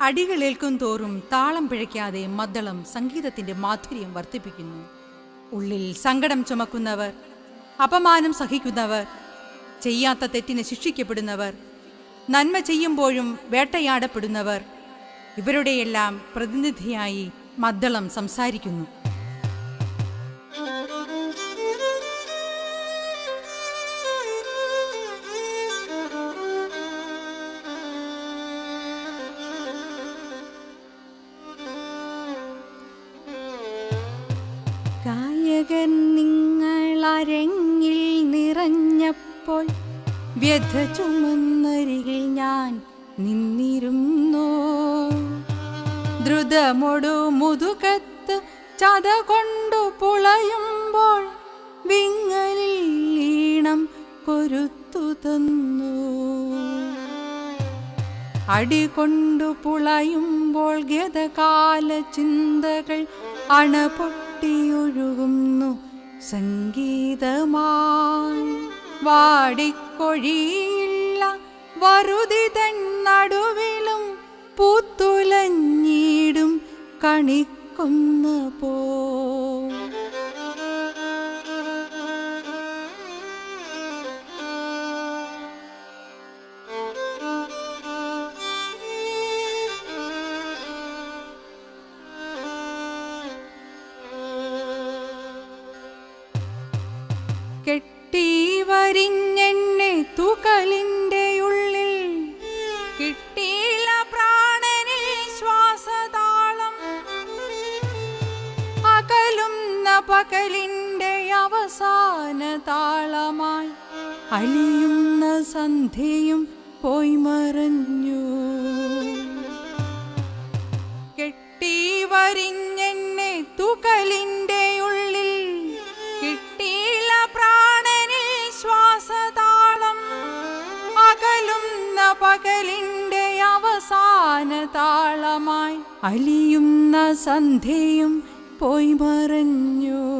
അടികളേൽക്കും തോറും താളം പിഴയ്ക്കാതെ മദ്ദളം സംഗീതത്തിന്റെ മാധുര്യം വർദ്ധിപ്പിക്കുന്നു. ഉള്ളിൽ സങ്കടം ചുമക്കുന്നവർ അപമാനം സഹിക്കുന്നവർ ചെയ്യാത്ത തെറ്റിന് ശിക്ഷിക്കപ്പെടുന്നവർ നന്മ ചെയ്യുമ്പോഴും വേട്ടയാടപ്പെടുന്നവർ ഇവരുടെയെല്ലാം പ്രതിനിധിയായി മദ്ദളം സംസാരിക്കുന്നു. ഗായകൻ നിങ്ങൾ അരങ്ങിൽ നിറഞ്ഞപ്പോൾ വ്യഥ ചുമന്നരികിൽ ഞാൻ നിന്നിരുന്നു. ദ്രുതമൊടു മുതുകത്ത് ചത കൊണ്ടു പുളയുമ്പോൾ വിങ്ങലിൽ ഈണം കൊരുത്തു തന്നു. അടികൊണ്ടു പുളയുമ്പോൾ ഗതകാല ചിന്തകൾ അണപൊട്ടിയൊഴുകുന്നു സംഗീതമായി. വാടിക്കൊഴിയില്ല വറുതി തന്നടുവിലും പൂത്തുലഞ്ഞിടും കണിക്കുന്ന പോ കെട്ടി വരിങ്ങെണ്ണെ തുകലിന്റെ ഉള്ളിൽ. കിട്ടിയില്ല പ്രാണനിൽ ശ്വാസതാളം. അകലുന്ന പകലിന്റെ അവസാന താളമായി അലിയുന്ന സന്ധ്യയും പോയി മറഞ്ഞു. കെട്ടി വരിഞ്ഞെണ്ണെ തുകലിന്റെ താളമായി അലിയുന്ന സന്ധ്യയും പോയി മറഞ്ഞു.